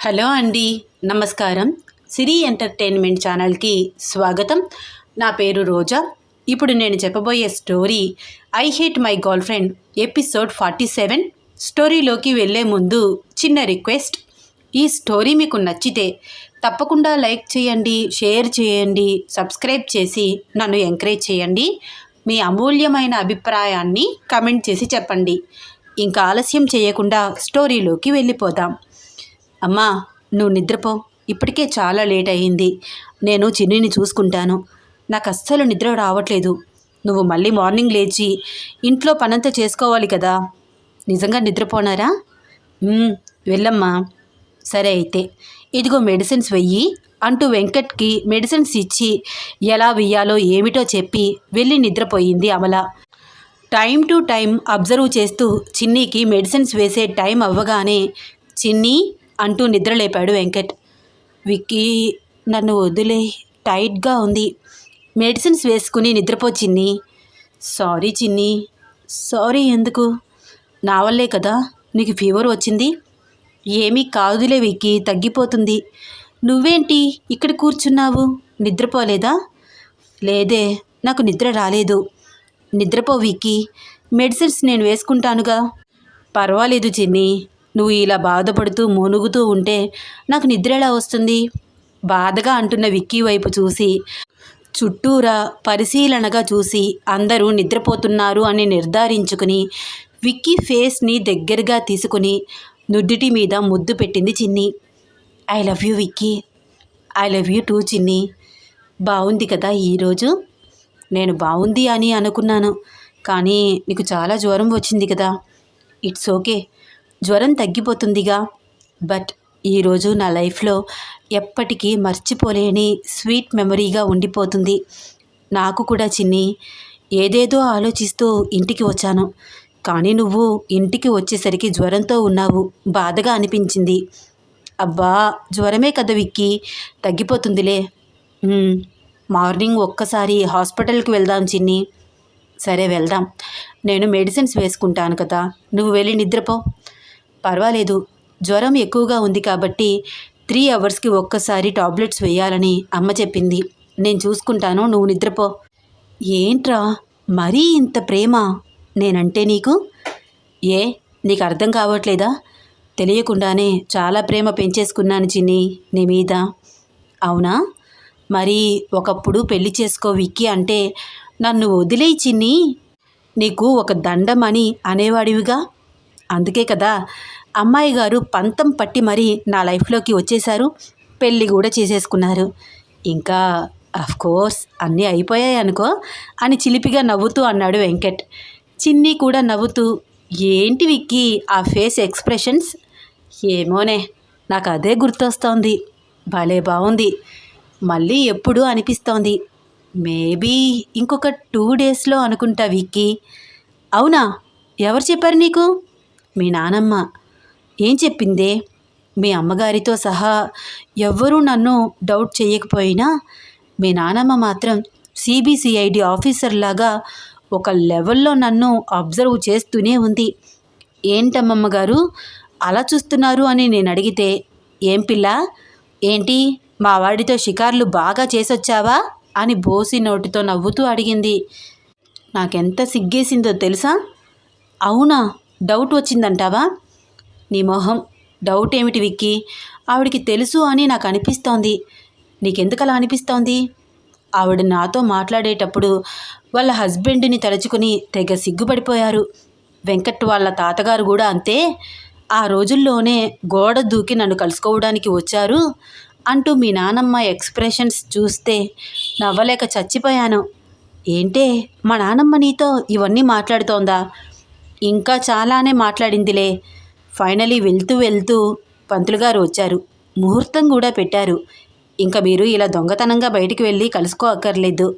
Hello అండి నమస్కారం. సిరి entertainment ఛానల్కి స్వాగతం. నా పేరు రోజా. ఇప్పుడు నేను చెప్పబోయే story I hate my girl friend episode forty seven. స్టోరీలోకి వెళ్ళే ముందు చిన్న రిక్వెస్ట్. ఈ స్టోరీ మీకు నచ్చితే తప్పకుండా లైక్ చేయండి షేర్ చేయండి సబ్స్క్రైబ్ చేసి నన్ను ఎంకరేజ్ చేయండి. మీ అమూల్యమైన అభిప్రాయాన్ని కమెంట్ చేసి చెప్పండి. ఇంకా ఆలస్యం చేయకుండా స్టోరీలోకి వెళ్ళిపోదాం. అమ్మా నువ్వు నిద్రపో. ఇప్పటికే చాలా లేట్ అయ్యింది నేను చిన్నిని చూసుకుంటాను. నాకు అస్సలు నిద్ర రావట్లేదు. నువ్వు మళ్ళీ మార్నింగ్ లేచి ఇంట్లో పనంతా చేసుకోవాలి కదా. నిజంగా నిద్రపోనారా? వెళ్ళమ్మా. సరే అయితే. ఇదిగో మెడిసిన్స్ వెయ్యి అంటూ వెంకట్కి మెడిసిన్స్ ఇచ్చి ఎలా వెయ్యాలో ఏమిటో చెప్పి వెళ్ళి నిద్రపోయింది Amala. Time to time observe చేస్తూ చిన్నీకి మెడిసిన్స్ వేసే టైం అవ్వగానే చిన్ని అంటూ నిద్రలేపాడు వెంకట్. విక్కీ నన్ను వదిలే టైట్గా ఉంది. మెడిసిన్స్ వేసుకుని నిద్రపో చిన్ని. సారీ చిన్ని. సారీ ఎందుకు? నా వల్లే కదా నీకు ఫీవర్ వచ్చింది? ఏమీ కాదులే విక్కీ తగ్గిపోతుంది. నువ్వేంటి ఇక్కడ కూర్చున్నావు? నిద్రపోలేదా? లేదే నాకు నిద్ర రాలేదు. నిద్రపో విక్కీ. మెడిసిన్స్ నేను వేసుకుంటానుగా. పర్వాలేదు చిన్ని. నువ్వు ఇలా బాధపడుతూ మునుగుతూ ఉంటే నాకు నిద్ర ఎలా వస్తుంది? బాధగా అంటున్న విక్కీ వైపు చూసి చుట్టూరా పరిశీలనగా చూసి అందరూ నిద్రపోతున్నారు అని నిర్ధారించుకుని విక్కీ ఫేస్ని దగ్గరగా తీసుకుని నుడ్డిటి మీద ముద్దు పెట్టింది Chinni. I love you Vicky. I love you too Chinni. బాగుంది కదా ఈరోజు నేను బాగుంది అని అనుకున్నాను. కానీ నీకు చాలా జ్వరం వచ్చింది కదా. It's okay. జ్వరం తగ్గిపోతుందిగా. బట్ ఈరోజు నా లైఫ్లో ఎప్పటికీ మర్చిపోలేని స్వీట్ మెమరీగా ఉండిపోతుంది. నాకు కూడా చిన్ని ఏదేదో ఆలోచిస్తూ ఇంటికి వచ్చాను. కానీ నువ్వు ఇంటికి వచ్చేసరికి జ్వరంతో ఉన్నావు. బాధగా అనిపించింది. అబ్బా జ్వరమే కదా విక్కి. తగ్గిపోతుందిలే. మార్నింగ్ ఒక్కసారి హాస్పిటల్కి వెళ్దాం చిన్ని. సరే వెళ్దాం. నేను మెడిసిన్స్ వేసుకుంటాను కదా. నువ్వు వెళ్ళి నిద్రపో. పర్వాలేదు. జ్వరం ఎక్కువగా ఉంది కాబట్టి త్రీ అవర్స్కి ఒక్కసారి టాబ్లెట్స్ వేయాలని అమ్మ చెప్పింది. నేను చూసుకుంటాను నువ్వు నిద్రపో. ఏంట్రా? మరీ ఇంత ప్రేమ? నేనంటే నీకు? ఏ నీకు అర్థం కావట్లేదా? తెలియకుండానే చాలా ప్రేమ పెంచేసుకున్నాను చిన్ని నీ మీద. అవునా? మరి ఒకప్పుడు పెళ్ళి చేసుకో విక్కి అంటే నన్ను వదిలేయి చిన్ని. నీకు ఒక దండమని అనేవాడివిగా? అందుకే కదా అమ్మాయి గారు పంతం పట్టి మరీ నా లైఫ్లోకి వచ్చేశారు. పెళ్ళి కూడా చేసేసుకున్నారు. ఇంకా కోర్స్ అన్నీ అయిపోయాయి అనుకో అని చిలిపిగా నవ్వుతూ అన్నాడు వెంకట్. చిన్ని కూడా నవ్వుతూ ఏంటి విక్కీ ఆ ఫేస్ ఎక్స్ప్రెషన్స్? ఏమోనే నాకు అదే గుర్తొస్తోంది. భలే బాగుంది మళ్ళీ ఎప్పుడు అనిపిస్తోంది. మేబీ ఇంకొక టూ డేస్లో అనుకుంటా విక్కీ. అవునా? ఎవరు చెప్పారు నీకు? మీ నానమ్మ ఏం చెప్పిందే? మీ అమ్మగారితో సహా ఎవ్వరూ నన్ను డౌట్ చేయకపోయినా మీ నానమ్మ మాత్రం సిబిసిఐడి ఆఫీసర్ లాగా ఒక లెవెల్లో నన్ను అబ్జర్వ్ చేస్తూనే ఉంది. ఏంటమ్మమ్మ గారు? అలా చూస్తున్నారు అని నేను అడిగితే ఏం పిల్ల? ఏంటి? మా వాడితో షికార్లు బాగా చేసొచ్చావా? అని బోసి నోటితో నవ్వుతూ అడిగింది. నాకెంత సిగ్గేసిందో తెలుసా? అవునా? డౌట్ వచ్చిందంటావా? నీ మొహం డౌట్ ఏమిటి విక్కీ? ఆవిడికి తెలుసు అని నాకు అనిపిస్తోంది. నీకెందుకు అలా అనిపిస్తోంది? ఆవిడ నాతో మాట్లాడేటప్పుడు వాళ్ళ హస్బెండ్ని తలుచుకుని తెగ సిగ్గుపడిపోయారు. వెంకట్ వాళ్ళ తాతగారు కూడా అంతే. ఆ రోజుల్లోనే గోడ దూకి నన్ను కలుసుకోవడానికి వచ్చారు అంటూ మీ నానమ్మ ఎక్స్ప్రెషన్స్ చూస్తే నవ్వలేక చచ్చిపోయాను. ఏంటే? మా నానమ్మ నీతో ఇవన్నీ మాట్లాడుతోందా? ఇంకా చాలానే మాట్లాడిందిలే. ఫైనలీ వెళ్తూ వెళ్తూ పంతులు గారు వచ్చారు. ముహూర్తం కూడా పెట్టారు. ఇంకా మీరు ఇలా దొంగతనంగా బయటికి వెళ్ళి కలుసుకో అక్కర్లేదు.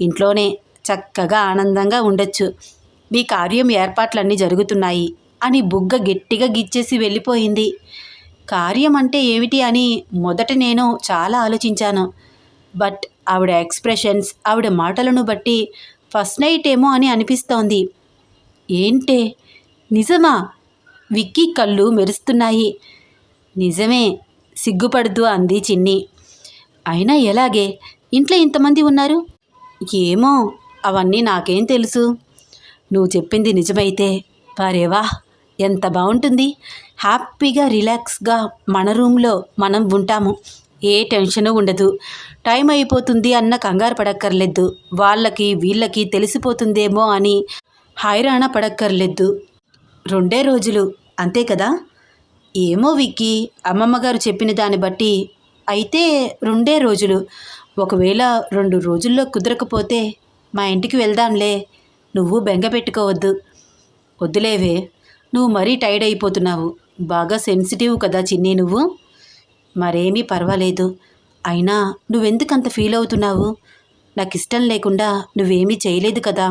ఇంట్లోనే చక్కగా ఆనందంగా ఉండొచ్చు. మీ కార్యం ఏర్పాట్లన్నీ జరుగుతున్నాయి అని బుగ్గ గట్టిగా గిచ్చేసి వెళ్ళిపోయింది. కార్యం అంటే ఏమిటి అని మొదట నేను చాలా ఆలోచించాను. బట్ ఆవిడ ఎక్స్ప్రెషన్స్ ఆవిడ మాటలను బట్టి ఫస్ట్ నైట్ ఏమో అని అనిపిస్తోంది. ఏంటే? నిజమా? విక్కీ కళ్ళు మెరుస్తున్నాయి. నిజమే సిగ్గుపడుతూ అంది చిన్ని. అయినా ఎలాగే? ఇంట్లో ఇంతమంది ఉన్నారు? ఏమో అవన్నీ నాకేం తెలుసు. నువ్వు చెప్పింది నిజమైతే వారేవా ఎంత బాగుంటుంది హ్యాపీగా రిలాక్స్గా మన రూమ్లో మనం ఉంటాము. ఏ టెన్షను ఉండదు. టైం అయిపోతుంది అన్న కంగారు పడక్కర్లేదు. వాళ్ళకి వీళ్ళకి తెలిసిపోతుందేమో అని హాయిరాణ పడక్కర్లేదు. రెండే రోజులు అంతే కదా? ఏమో విక్కీ అమ్మమ్మగారు చెప్పిన దాన్ని బట్టి అయితే రెండే రోజులు. ఒకవేళ రెండు రోజుల్లో కుదరకపోతే మా ఇంటికి వెళ్దాంలే. నువ్వు బెంగ పెట్టుకోవద్దు. వద్దులేవే నువ్వు మరీ టైర్డ్ అయిపోతున్నావు. బాగా సెన్సిటివ్ కదా చిన్ని నువ్వు. మరేమీ పర్వాలేదు. అయినా నువ్వెందుకంత ఫీల్ అవుతున్నావు? నాకు ఇష్టం లేకుండా నువ్వేమీ చేయలేదు కదా?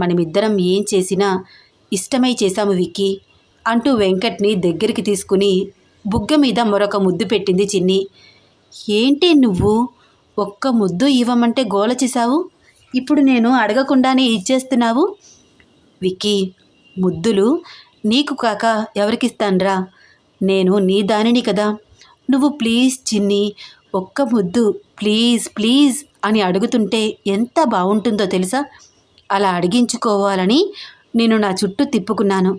మనమిద్దరం ఏం చేసినా ఇష్టమై చేశాము విక్కీ అంటూ వెంకట్ని దగ్గరికి తీసుకుని బుగ్గ మీద మరొక ముద్దు పెట్టింది చిన్ని. ఏంటి నువ్వు? ఒక్క ముద్దు ఇవ్వమంటే గోల చేశావు? ఇప్పుడు నేను అడగకుండానే ఇచ్చేస్తున్నావు? విక్కీ ముద్దులు నీకు కాక ఎవరికిస్తాన్రా? నేను నీ దానిని కదా. నువ్వు ప్లీజ్ చిన్ని ఒక్క ముద్దు ప్లీజ్ ప్లీజ్ అని అడుగుతుంటే ఎంత బాగుంటుందో తెలుసా? అలా అడిగించుకోవాలని నేను నా చుట్టూ తిప్పుకున్నాను.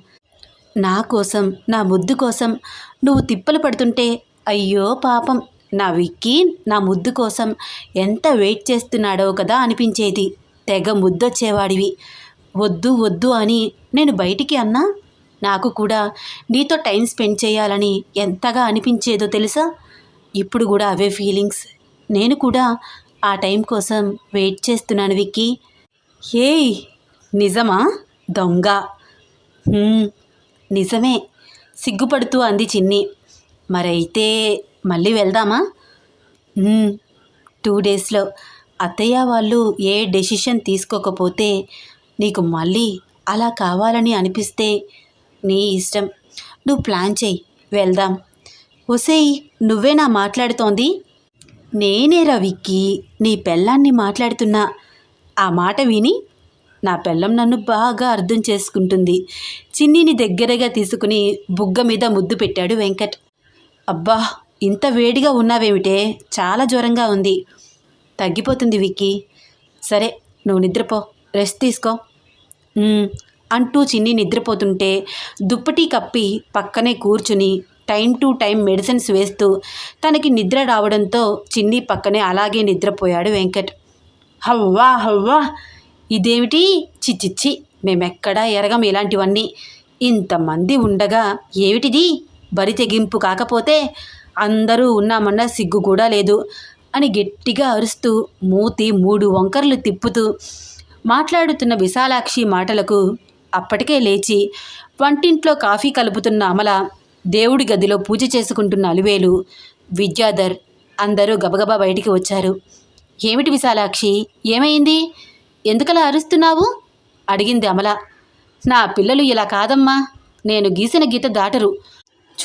నా కోసం నా ముద్దు కోసం నువ్వు తిప్పలు పడుతుంటే అయ్యో పాపం నా విక్కీ నా ముద్దు కోసం ఎంత వెయిట్ చేస్తున్నాడో కదా అనిపించేది. తెగ ముద్దొచ్చేవాడివి. వద్దు వద్దు అని నేను బయటికి అన్నా నాకు కూడా నీతో టైం స్పెండ్ చేయాలని ఎంతగా అనిపించేదో తెలుసా? ఇప్పుడు కూడా అవే ఫీలింగ్స్. నేను కూడా ఆ టైం కోసం వెయిట్ చేస్తున్నాను విక్కీ. ఏయ్ నిజమా? దొంగ. నిజమే. సిగ్గుపడుతూ అంది చిన్ని. మరైతే మళ్ళీ వెళ్దామా? టూ డేస్లో. అత్తయ్య వాళ్ళు ఏ డెసిషన్ తీసుకోకపోతే నీకు మళ్ళీ అలా కావాలని అనిపిస్తే నీ ఇష్టం. నువ్వు ప్లాన్ చేయి వెళ్దాం. ఒసేయ్ నువ్వేనా మాట్లాడుతోంది? నేనేరా విక్కీ నీ పెళ్ళాన్ని మాట్లాడుతున్నా. ఆ మాట విని నా పెళ్ళం నన్ను బాగా అర్థం చేసుకుంటుంది. చిన్నిని దగ్గరగా తీసుకుని బుగ్గ మీద ముద్దు పెట్టాడు వెంకట్. అబ్బా ఇంత వేడిగా ఉన్నావేమిటే? చాలా జ్వరంగా ఉంది. తగ్గిపోతుంది విక్కీ. సరే నువ్వు నిద్రపో రెస్ట్ తీసుకో. అంటూ చిన్ని నిద్రపోతుంటే దుప్పటి కప్పి పక్కనే కూర్చుని టైం టు టైం మెడిసిన్స్ వేస్తూ తనకి నిద్ర రావడంతో చిన్ని పక్కనే అలాగే నిద్రపోయాడు వెంకట్. హవ్వా హవ్వా. ఇదేమిటి? చిచ్చిచ్చి మేమెక్కడా ఎరగం ఇలాంటివన్నీ. ఇంతమంది ఉండగా ఏమిటిది? బరి తెగింపు కాకపోతే అందరూ ఉన్నామన్న సిగ్గు కూడా లేదు అని గట్టిగా అరుస్తూ మూతి మూడు వంకర్లు తిప్పుతూ మాట్లాడుతున్న విశాలాక్షి మాటలకు అప్పటికే లేచి వంటింట్లో కాఫీ కలుపుతున్న అమల దేవుడి గదిలో పూజ చేసుకుంటున్న అలివేలు విద్యాధర్ అందరూ గబగబా బయటికి వచ్చారు. ఏమిటి విశాలాక్షి? ఏమైంది? ఎందుకలా అరుస్తున్నావు? అడిగింది అమల. నా పిల్లలు ఇలా కాదమ్మా. నేను గీసిన గీత దాటరు.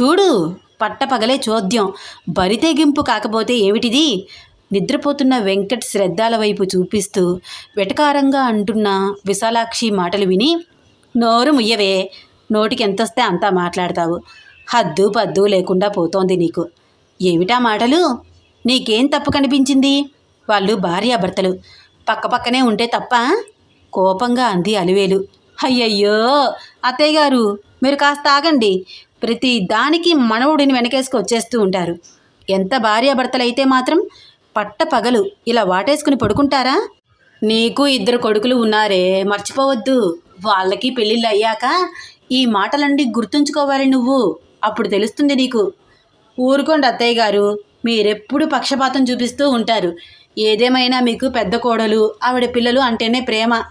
చూడు పట్టపగలే చోద్యం. బరితెగింపు కాకపోతే ఏమిటిది? నిద్రపోతున్న వెంకట్ శ్రద్ధాల వైపు చూపిస్తూ వెటకారంగా అంటున్న విశాలాక్షి మాటలు విని నోరు ముయ్యవే. నోటికి ఎంతొస్తే అంతా మాట్లాడతావు. హద్దు పద్దు లేకుండా పోతోంది నీకు. ఏమిటా మాటలు? నీకేం తప్పు కనిపించింది? వాళ్ళు భార్యాభర్తలు. పక్కపక్కనే ఉంటే తప్ప కోపంగా అంది అలివేలు. అయ్యయ్యో! అత్తయ్య గారు మీరు కాస్త ఆగండి. ప్రతి దానికి మనవుడిని వెనకేసుకు వచ్చేస్తూ ఉంటారు. ఎంత భార్యాభర్తలైతే మాత్రం పట్ట పగలు ఇలా వాటేసుకుని పడుకుంటారా? నీకు ఇద్దరు కొడుకులు ఉన్నారే మర్చిపోవద్దు. వాళ్ళకి పెళ్ళిళ్ళు అయ్యాక ఈ మాటలన్నీ గుర్తుంచుకోవాలి నువ్వు. అప్పుడు తెలుస్తుంది నీకు. ఊరుకోండి అత్తయ్య గారు మీరెప్పుడు పక్షపాతం చూపిస్తూ ఉంటారు. ఏదేమైనా మీకు పెద్ద కోడలు ఆవిడ పిల్లలు అంటేనే ప్రేమ.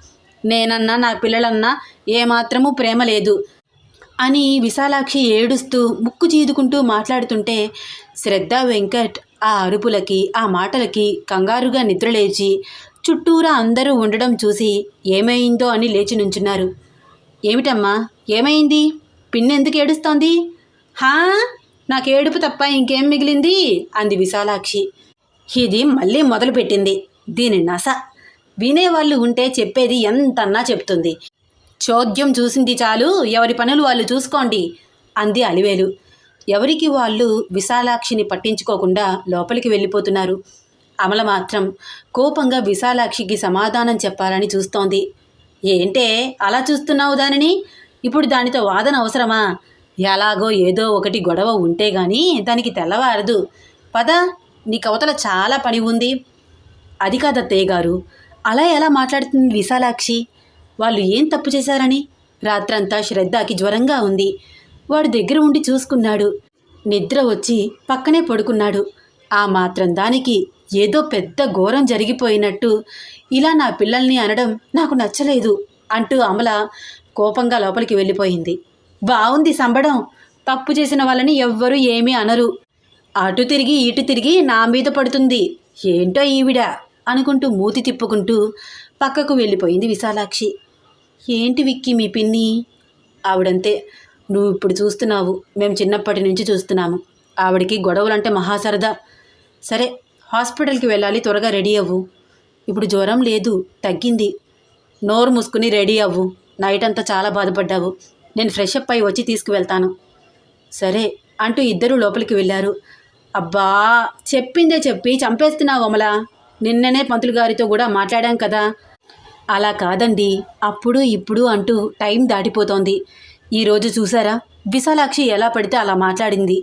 నేనన్నా నా పిల్లలన్నా ఏమాత్రమూ ప్రేమ లేదు. అని విశాలాక్షి ఏడుస్తూ ముక్కు చీదుకుంటూ మాట్లాడుతుంటే శ్రద్ధ వెంకట్ ఆ అరుపులకి ఆ మాటలకి కంగారుగా నిద్రలేచి చుట్టూరా అందరూ ఉండడం చూసి ఏమైందో అని లేచి నుంచున్నారు. ఏమిటమ్మా? ఏమైంది? పిన్నెందుకు ఏడుస్తోంది? హా? నాకు ఏడుపు తప్ప ఇంకేం మిగిలింది? అంది విశాలాక్షి. ఇది మళ్ళీ మొదలుపెట్టింది. దీని నస. వినేవాళ్ళు ఉంటే చెప్పేది ఎంతన్నా చెప్తుంది. చోద్యం చూసింది చాలు ఎవరి పనులు వాళ్ళు చూసుకోండి అంది అలివేలు. ఎవరికి వాళ్ళు విశాలాక్షిని పట్టించుకోకుండా లోపలికి వెళ్ళిపోతున్నారు. అమల మాత్రం కోపంగా విశాలాక్షికి సమాధానం చెప్పాలని చూస్తోంది. ఏంటే అలా చూస్తున్నావు దానిని? ఇప్పుడు దానితో వాదన అవసరమా? ఎలాగో ఏదో ఒకటి గొడవ ఉంటే గాని దానికి తెల్లవారదు. పద. నీ కవతల చాలా పని ఉంది. అది కాదత్తయ్య గారు. అలా ఎలా మాట్లాడుతుంది విశాలాక్షి? వాళ్ళు ఏం తప్పు చేశారని? రాత్రంతా శ్రద్ధకి జ్వరంగా ఉంది. వాడు దగ్గర ఉండి చూసుకున్నాడు. నిద్ర వచ్చి పక్కనే పడుకున్నాడు. ఆ మాత్రం దానికి ఏదో పెద్ద ఘోరం జరిగిపోయినట్టు ఇలా నా పిల్లల్ని అనడం నాకు నచ్చలేదు అంటూ అమల కోపంగా లోపలికి వెళ్ళిపోయింది. బాగుంది సంబడం. తప్పు చేసిన వాళ్ళని ఎవ్వరూ ఏమీ అనరు. అటు తిరిగి ఇటు తిరిగి నా మీద పడుతుంది. ఏంటో ఈవిడ? అనుకుంటూ మూతి తిప్పుకుంటూ పక్కకు వెళ్ళిపోయింది విశాలాక్షి. ఏంటి విక్కి మీ పిన్ని? ఆవిడంతే. నువ్వు ఇప్పుడు చూస్తున్నావు. మేము చిన్నప్పటి నుంచి చూస్తున్నాము. ఆవిడకి గొడవలంటే మహాసరదా. సరే హాస్పిటల్కి వెళ్ళాలి త్వరగా రెడీ అవ్వు. ఇప్పుడు జ్వరం లేదు తగ్గింది. నోరు మూసుకుని రెడీ అవ్వు. నైట్ అంతా చాలా బాధపడ్డావు. నేను ఫ్రెష్ అప్ అయి వచ్చి తీసుకువెళ్తాను. సరే అంటూ ఇద్దరూ లోపలికి వెళ్ళారు. అబ్బా చెప్పిందే చెప్పి చంపేస్తున్నావు అమల. నిన్ననే పంతులు గారితో కూడా మాట్లాడాం కదా. అలా కాదండి అప్పుడు ఇప్పుడు అంటూ టైం దాటిపోతోంది. ఈరోజు చూసారా? విశాలాక్షి ఎలా పడితే అలా మాట్లాడింది.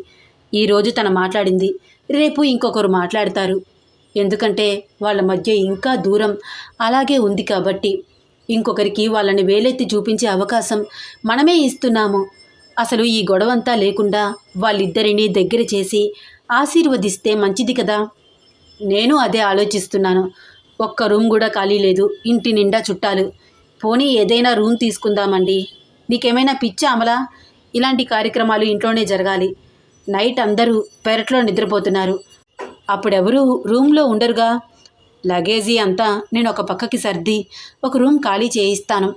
ఈరోజు తన మాట్లాడింది. రేపు ఇంకొకరు మాట్లాడతారు. ఎందుకంటే వాళ్ళ మధ్య ఇంకా దూరం అలాగే ఉంది కాబట్టి. ఇంకొకరికి వాళ్ళని వేలెత్తి చూపించే అవకాశం మనమే ఇస్తున్నాము. అసలు ఈ గొడవంతా లేకుండా వాళ్ళిద్దరినీ దగ్గర చేసి ఆశీర్వదిస్తే మంచిది కదా? నేను అదే ఆలోచిస్తున్నాను. ఒక్క రూమ్ కూడా ఖాళీ లేదు. ఇంటి నిండా చుట్టాలు. పోనీ ఏదైనా రూమ్ తీసుకుందామండి. నీకేమైనా పిచ్చా అమలా? ఇలాంటి కార్యక్రమాలు ఇంట్లోనే జరగాలి. నైట్ అందరూ పెరట్లో నిద్రపోతున్నారు. అప్పుడెవరూ రూమ్లో ఉండరుగా? లగేజీ అంతా నేను ఒక పక్కకి సర్ది ఒక రూమ్ ఖాళీ చేయిస్తాను.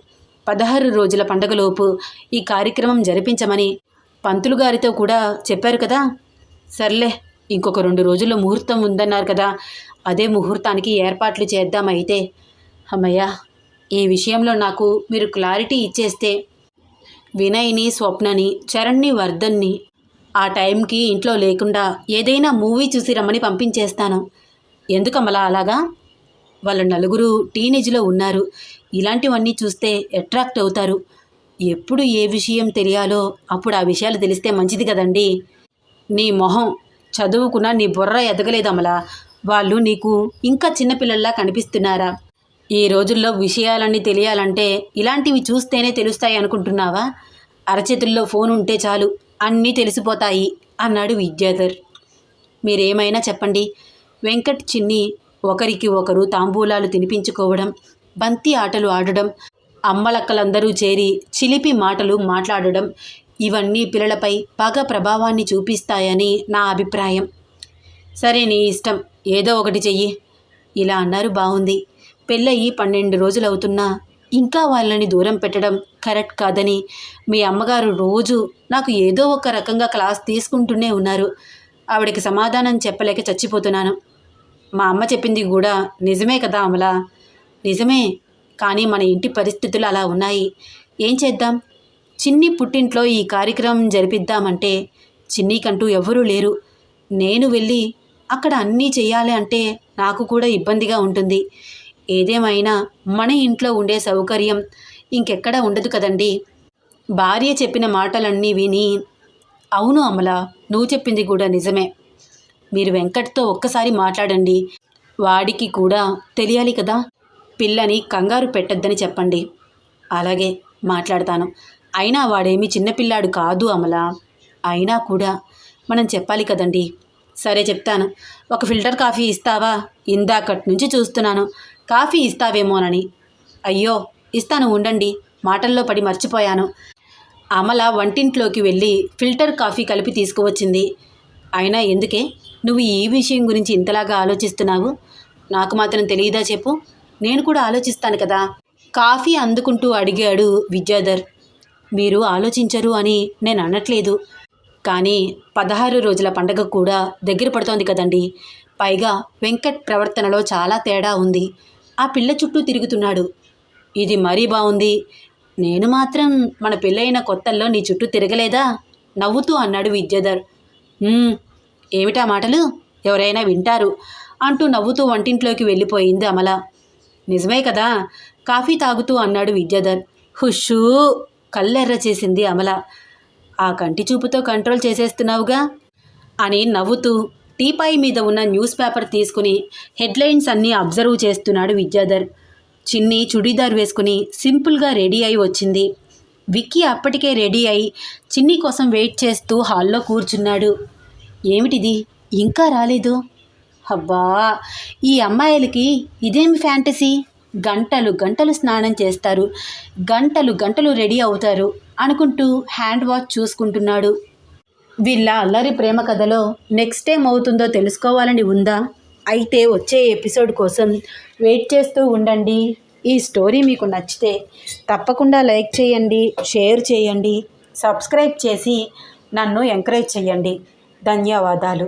పదహారు రోజుల పండగలోపు ఈ కార్యక్రమం జరిపించమని పంతులు గారితో కూడా చెప్పారు కదా? సర్లే ఇంకొక రెండు రోజుల్లో ముహూర్తం ఉందన్నారు కదా అదే ముహూర్తానికి ఏర్పాట్లు చేద్దామైతే. అమ్మయ్య ఈ విషయంలో నాకు మీరు క్లారిటీ ఇచ్చేస్తే. వినయ్ని స్వప్నని చరణ్ని వర్ధన్ని ఆ టైంకి ఇంట్లో లేకుండా ఏదైనా మూవీ చూసి రమ్మని పంపించేస్తాను. ఎందుకమ్మలా అలాగా? వాళ్ళ నలుగురు టీనేజ్లో ఉన్నారు. ఇలాంటివన్నీ చూస్తే అట్రాక్ట్ అవుతారు. ఎప్పుడు ఏ విషయం తెలియాలో అప్పుడు ఆ విషయాలు తెలిస్తే మంచిది కదండీ. నీ మొహం చదువుకున్నా నీ బుర్ర ఎదగలేదమలా వాళ్ళు నీకు ఇంకా చిన్నపిల్లల్లా కనిపిస్తున్నారా? ఈ రోజుల్లో విషయాలన్నీ తెలియాలంటే ఇలాంటివి చూస్తేనే తెలుస్తాయి అనుకుంటున్నావా? అరచేతుల్లో ఫోన్ ఉంటే చాలు అన్నీ తెలిసిపోతాయి అన్నాడు విద్యాధర్. మీరేమైనా చెప్పండి. వెంకట్ చిన్ని ఒకరికి ఒకరు తాంబూలాలు తినిపించుకోవడం బంతి ఆటలు ఆడడం అమ్మలక్కలందరూ చేరి చిలిపి మాటలు మాట్లాడడం ఇవన్నీ పిల్లలపై బాగా ప్రభావాన్ని చూపిస్తాయని నా అభిప్రాయం. సరే నీ ఇష్టం ఏదో ఒకటి చెయ్యి. ఇలా అన్నారు బాగుంది పెళ్ళయి పన్నెండు రోజులు అవుతున్నా ఇంకా వాళ్ళని దూరం పెట్టడం కరెక్ట్ కాదని మీ అమ్మగారు రోజు నాకు ఏదో ఒక రకంగా క్లాస్ తీసుకుంటూనే ఉన్నారు. ఆవిడకి సమాధానం చెప్పలేక చచ్చిపోతున్నాను. మా అమ్మ చెప్పింది కూడా నిజమే కదా అమలా? నిజమే కానీ మన ఇంటి పరిస్థితులు అలా ఉన్నాయి. ఏం చేద్దాం? చిన్ని పుట్టింట్లో ఈ కార్యక్రమం జరిపిద్దామంటే చిన్నీకంటూ ఎవరూ లేరు. నేను వెళ్ళి అక్కడ అన్నీ చేయాలి అంటే నాకు కూడా ఇబ్బందిగా ఉంటుంది. ఏదేమైనా మన ఇంట్లో ఉండే సౌకర్యం ఇంకెక్కడ ఉండదు కదండి. భార్య చెప్పిన మాటలన్నీ విని అవును అమల నువ్వు చెప్పింది కూడా నిజమే. మీరు వెంకట్తో ఒక్కసారి మాట్లాడండి. వాడికి కూడా తెలియాలి కదా. పిల్లని కంగారు పెట్టద్దని చెప్పండి. అలాగే మాట్లాడతాను. అయినా వాడేమి చిన్నపిల్లాడు కాదు అమల. అయినా కూడా మనం చెప్పాలి కదండి. సరే చెప్తాను. ఒక ఫిల్టర్ కాఫీ ఇస్తావా? ఇందాకటి నుంచి చూస్తున్నాను. కాఫీ ఇస్తావేమోనని అయ్యో ఇస్తాను ఉండండి. మాటల్లో పడి మర్చిపోయాను. అమల వంటింట్లోకి వెళ్ళి ఫిల్టర్ కాఫీ కలిపి తీసుకువచ్చింది. అయినా ఎందుకే? నువ్వు ఈ విషయం గురించి ఇంతలాగా ఆలోచిస్తున్నావు? నాకు మాత్రం తెలియదా చెప్పు? నేను కూడా ఆలోచిస్తాను కదా. కాఫీ అందుకుంటూ అడిగాడు విద్యాధర్. మీరు ఆలోచించరు అని నేను అనట్లేదు. కానీ పదహారు రోజుల పండగ కూడా దగ్గర పడుతోంది కదండి. పైగా వెంకట్ ప్రవర్తనలో చాలా తేడా ఉంది. ఆ పిల్ల చుట్టూ తిరుగుతున్నాడు. ఇది మరీ బాగుంది నేను మాత్రం మన పెళ్ళైన కొత్తల్లో నీ చుట్టూ తిరగలేదా? నవ్వుతూ అన్నాడు విద్యాధర్. ఏమిటా మాటలు? ఎవరైనా వింటారు అంటూ నవ్వుతూ వంటింట్లోకి వెళ్ళిపోయింది అమల. నిజమే కదా? కాఫీ తాగుతూ అన్నాడు విద్యాధర్. హుషూ! కళ్ళెర్ర చేసింది అమల. ఆ కంటి చూపుతో కంట్రోల్ చేసేస్తున్నావుగా? అని నవ్వుతూ టీపాయ్ మీద ఉన్న న్యూస్ పేపర్ తీసుకుని హెడ్లైన్స్ అన్నీ అబ్జర్వ్ చేస్తున్నాడు విద్యాధర్. చిన్ని చుడీదార్ వేసుకుని సింపుల్గా రెడీ అయి వచ్చింది. విక్కీ అప్పటికే రెడీ అయి చిన్ని కోసం వెయిట్ చేస్తూ హాల్లో కూర్చున్నాడు. ఏమిటిది? ఇంకా రాలేదు? అబ్బా ఈ అమ్మాయిలకి ఇదేమి ఫ్యాంటసీ? గంటలు గంటలు స్నానం చేస్తారు. గంటలు గంటలు రెడీ అవుతారు అనుకుంటూ హ్యాండ్ వాచ్ చూసుకుంటున్నాడు. వీళ్ళ అల్లరి ప్రేమ కథలో నెక్స్ట్ టైం అవుతుందో తెలుసుకోవాలని ఉందా? అయితే వచ్చే ఎపిసోడ్ కోసం వెయిట్ చేస్తూ ఉండండి. ఈ స్టోరీ మీకు నచ్చితే తప్పకుండా లైక్ చేయండి షేర్ చేయండి సబ్స్క్రైబ్ చేసి నన్ను ఎంకరేజ్ చేయండి. ధన్యవాదాలు.